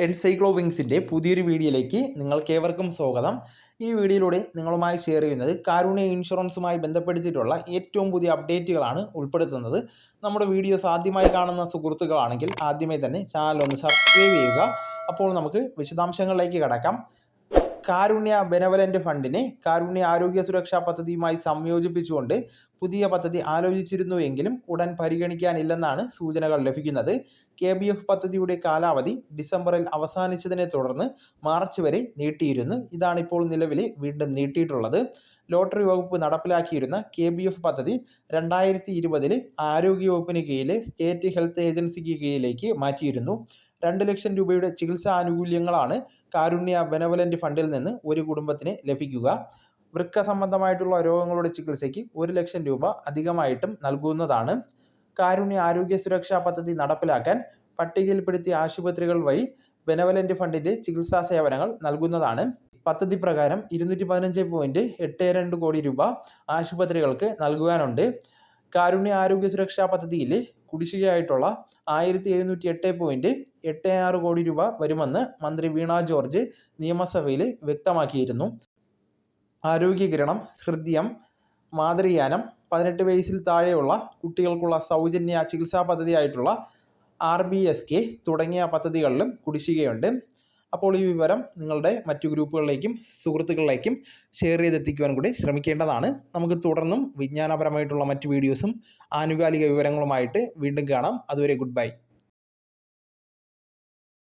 എൻസൈക്ലോവിങ്സിന്റെ പുതിയൊരു വീഡിയോയിലേക്ക് നിങ്ങൾക്കേവർക്കും സ്വാഗതം. ഈ വീഡിയോയിലൂടെ നിങ്ങളുമായി ഷെയർ ചെയ്യുന്നത് കാരുണ്യ ഇൻഷുറൻസുമായി ബന്ധപ്പെടുത്തിയിട്ടുള്ള ഏറ്റവും പുതിയ അപ്ഡേറ്റുകളാണ് ഉൾപ്പെടുത്തുന്നത്. നമ്മുടെ വീഡിയോസ് ആദ്യമായി കാണുന്ന സുഹൃത്തുക്കളാണെങ്കിൽ ആദ്യമേ തന്നെ ചാനൽ ഒന്ന് സബ്സ്ക്രൈബ് ചെയ്യുക. അപ്പോൾ നമുക്ക് വിശദാംശങ്ങളിലേക്ക് കടക്കാം. കാരുണ്യ ബെനവലന്റ് ഫണ്ടിനെ കാരുണ്യ ആരോഗ്യ സുരക്ഷാ പദ്ധതിയുമായി സംയോജിപ്പിച്ചുകൊണ്ട് പുതിയ പദ്ധതി ആലോചിച്ചിരുന്നു എങ്കിലും ഉടൻ പരിഗണിക്കാനില്ലെന്നാണ് സൂചനകൾ ലഭിക്കുന്നത്. കെ ബി എഫ് പദ്ധതിയുടെ കാലാവധി ഡിസംബറിൽ അവസാനിച്ചതിനെ തുടർന്ന് മാർച്ച് വരെ നീട്ടിയിരുന്നു. ഇതാണിപ്പോൾ നിലവിൽ വീണ്ടും നീട്ടിയിട്ടുള്ളത്. ലോട്ടറി വകുപ്പ് നടപ്പിലാക്കിയിരുന്ന കെ ബി എഫ് പദ്ധതി രണ്ടായിരത്തി ഇരുപതിൽ ആരോഗ്യവകുപ്പിന് കീഴിലെ സ്റ്റേറ്റ് ഹെൽത്ത് ഏജൻസിക്ക് കീഴിലേക്ക് മാറ്റിയിരുന്നു. രണ്ട് ലക്ഷം രൂപയുടെ ചികിത്സാ ആനുകൂല്യങ്ങളാണ് കാരുണ്യ ബെനവലന്റ് ഫണ്ടിൽ നിന്ന് ഒരു കുടുംബത്തിന് ലഭിക്കുക. വൃക്ക സംബന്ധമായിട്ടുള്ള രോഗങ്ങളുടെ ചികിത്സയ്ക്ക് ഒരു ലക്ഷം രൂപ അധികമായിട്ടും നൽകുന്നതാണ്. കാരുണ്യ ആരോഗ്യ സുരക്ഷാ പദ്ധതി നടപ്പിലാക്കാൻ പട്ടികയിൽപ്പെടുത്തിയ ആശുപത്രികൾ വഴി ബെനവലന്റ് ഫണ്ടിന്റെ ചികിത്സാ സേവനങ്ങൾ നൽകുന്നതാണ്. പദ്ധതി പ്രകാരം ഇരുന്നൂറ്റി പതിനഞ്ച് പോയിന്റ് എട്ട് രണ്ട് കോടി രൂപ ആശുപത്രികൾക്ക് നൽകുവാനുണ്ട് കാരുണ്യ ആരോഗ്യ സുരക്ഷാ പദ്ധതിയിൽ കുടിശ്ശികയായിട്ടുള്ള ആയിരത്തി എഴുന്നൂറ്റി എട്ട് പോയിന്റ് എട്ട് ആറ് കോടി രൂപ വരുമെന്ന് മന്ത്രി വീണ ജോർജ് നിയമസഭയിൽ വ്യക്തമാക്കിയിരുന്നു. ആരോഗ്യകിരണം ഹൃദയം മാതൃയാനം പതിനെട്ട് വയസ്സിൽ താഴെയുള്ള കുട്ടികൾക്കുള്ള സൗജന്യ ചികിത്സാ പദ്ധതിയായിട്ടുള്ള ആർ ബി എസ് കെ തുടങ്ങിയ പദ്ധതികളിലും കുടിശ്ശികയുണ്ട്. അപ്പോൾ ഈ വിവരം നിങ്ങളുടെ മറ്റു ഗ്രൂപ്പുകളിലേക്കും സുഹൃത്തുക്കളിലേക്കും ഷെയർ ചെയ്തെത്തിക്കുവാൻ കൂടി ശ്രമിക്കേണ്ടതാണ്. നമുക്ക് തുടർന്നും വിജ്ഞാനപരമായിട്ടുള്ള മറ്റ് വീഡിയോസും ആനുകാലിക വിവരങ്ങളുമായിട്ട് വീണ്ടും കാണാം. അതുവരെ ഗുഡ് ബൈ